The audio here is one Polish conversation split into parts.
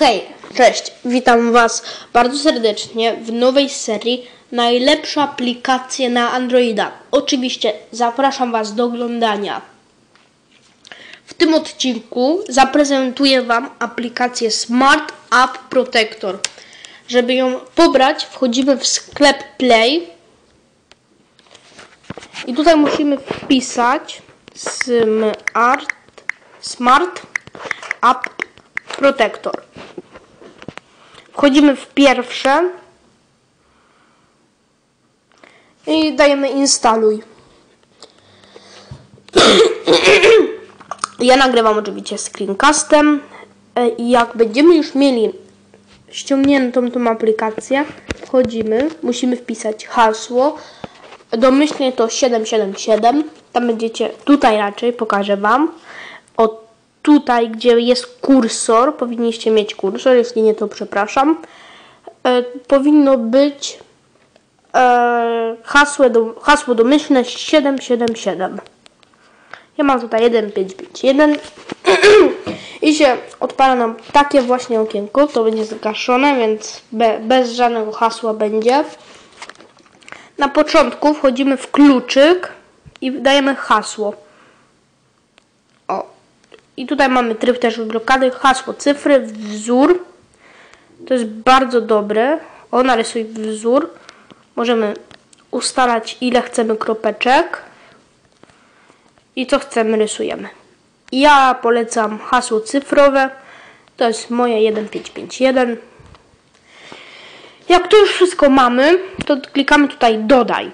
Hej, cześć, witam Was bardzo serdecznie w nowej serii Najlepsze aplikacje na Androida. Oczywiście zapraszam Was do oglądania. W tym odcinku zaprezentuję Wam aplikację Smart App Protector. Żeby ją pobrać, wchodzimy w sklep Play i tutaj musimy wpisać Smart, Smart App Protector. Wchodzimy w pierwsze. I dajemy instaluj. Ja nagrywam oczywiście screencastem e, i jak będziemy już mieli ściągniętą tą aplikację, wchodzimy, musimy wpisać hasło, domyślnie to 777, tam będziecie, tutaj raczej pokażę Wam, o tutaj, gdzie jest kursor, powinniście mieć kursor, jeśli nie, to przepraszam, e, powinno być e, hasło, do, hasło domyślne 777. Ja mam tutaj 1551 i się odpala nam takie właśnie okienko, to będzie zgaszone, więc be, bez żadnego hasła będzie. Na początku wchodzimy w kluczyk i dajemy hasło. I tutaj mamy tryb też blokady, hasło, cyfry, wzór. To jest bardzo dobre. O, narysuj wzór. Możemy ustalać ile chcemy kropeczek i co chcemy rysujemy. Ja polecam hasło cyfrowe. To jest moje 1551. Jak to już wszystko mamy, to klikamy tutaj dodaj.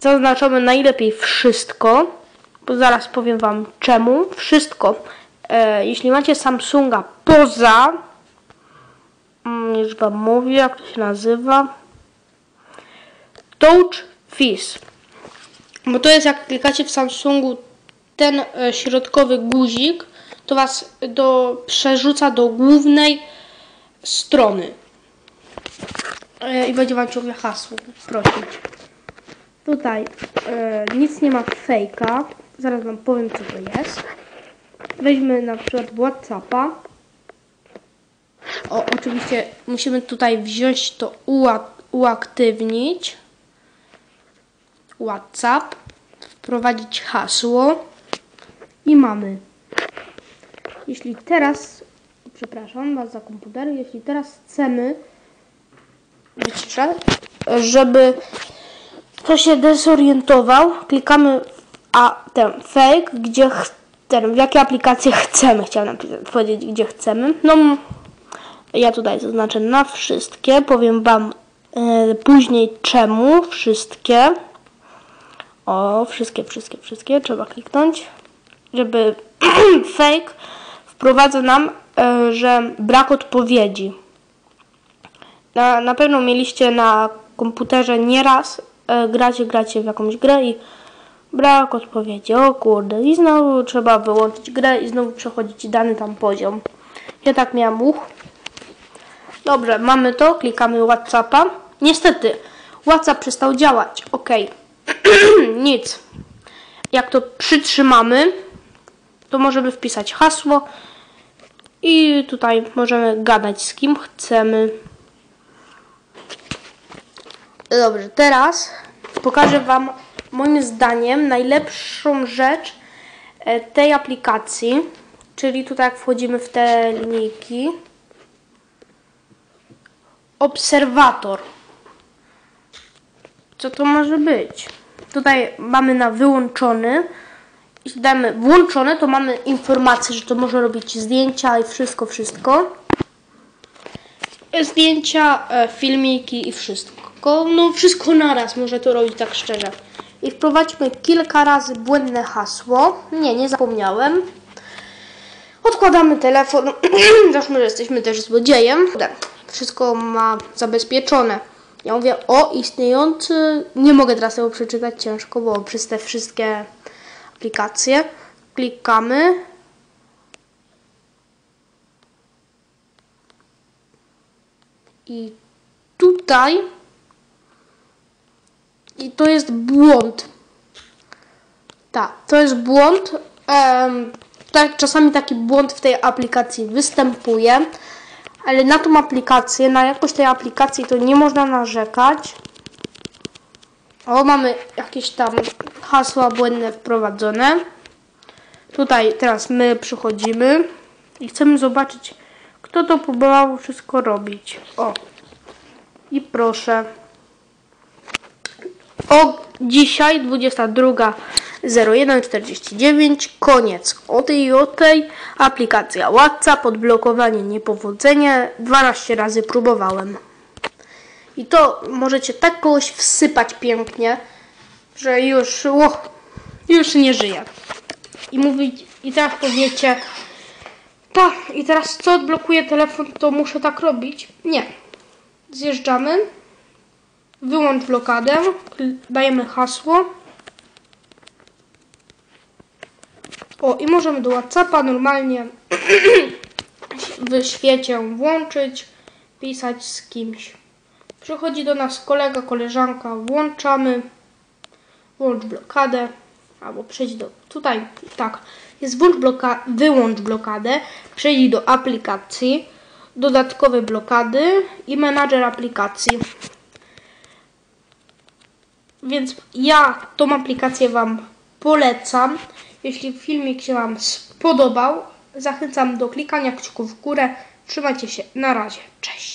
Zaznaczamy najlepiej wszystko, bo zaraz powiem Wam czemu. Wszystko. E, jeśli macie Samsunga poza, mm, już Wam mówię jak to się nazywa, Touch Fizz. Bo to jest jak klikacie w Samsungu ten e, środkowy guzik, to Was do, przerzuca do głównej strony. E, I będzie Wam ciągle hasło prosić. Tutaj nic nie ma fejka. Zaraz Wam powiem co to jest. Weźmy na przykład Whatsappa. O, oczywiście musimy tutaj wziąć to uak uaktywnić. WhatsApp. Wprowadzić hasło. I mamy. Jeśli teraz, przepraszam Was za komputer, jeśli teraz chcemy żeby kto się dezorientował, klikamy a, ten fake, gdzie w jakiej aplikacji chcemy, chciałem powiedzieć, gdzie chcemy. No, ja tutaj zaznaczę na wszystkie, powiem Wam e, później czemu wszystkie. O, wszystkie, wszystkie, wszystkie, trzeba kliknąć, żeby fake wprowadza nam, e, że brak odpowiedzi. Na, na pewno mieliście na komputerze nieraz e, gracie, gracie w jakąś grę i brak odpowiedzi. O kurde, i znowu trzeba wyłączyć grę i znowu przechodzić dany tam poziom. Ja tak miałam uch. Dobrze, mamy to, klikamy Whatsappa. Niestety, WhatsApp przestał działać. Ok, nic. Jak to przytrzymamy, to możemy wpisać hasło i tutaj możemy gadać z kim chcemy. Dobrze, teraz pokażę Wam moim zdaniem najlepszą rzecz e, tej aplikacji, czyli tutaj jak wchodzimy w te linijki. Obserwator. Co to może być? Tutaj mamy na wyłączony. Jeśli damy włączone, to mamy informację, że to może robić zdjęcia i wszystko, wszystko. Zdjęcia, e, filmiki i wszystko no wszystko naraz może to robić tak szczerze. I wprowadźmy kilka razy błędne hasło. Nie, nie zapomniałem. Odkładamy telefon. Załóżmy, że jesteśmy też złodziejem. Wszystko ma zabezpieczone. Ja mówię o istniejący. Nie mogę teraz tego przeczytać ciężko, bo przez te wszystkie aplikacje klikamy. I tutaj i to jest błąd. Tak, to jest błąd. Tak, czasami taki błąd w tej aplikacji występuje, Ale na tą aplikację, na jakość tej aplikacji to nie można narzekać. O, mamy jakieś tam hasła błędne wprowadzone. Tutaj teraz my przychodzimy i chcemy zobaczyć, kto to próbował wszystko robić. O. I proszę. O dzisiaj 22.01.49 koniec o tej i o tej aplikacja WhatsApp odblokowanie niepowodzenie 12 razy próbowałem. I to możecie tak kogoś wsypać pięknie że już o, już nie żyje. I mówić i teraz powiecie tak i teraz co odblokuje telefon to muszę tak robić? Nie. Zjeżdżamy Wyłącz blokadę. Dajemy hasło. O, i możemy do WhatsAppa normalnie w świecie włączyć, pisać z kimś. Przychodzi do nas kolega, koleżanka, włączamy. Włącz blokadę. Albo przejdź do. Tutaj, tak. Jest włącz bloka, wyłącz blokadę. Przejdź do aplikacji. Dodatkowe blokady i menadżer aplikacji. Więc ja tą aplikację Wam polecam. Jeśli filmik się Wam spodobał, zachęcam do klikania kciuków w górę. Trzymajcie się. Na razie. Cześć.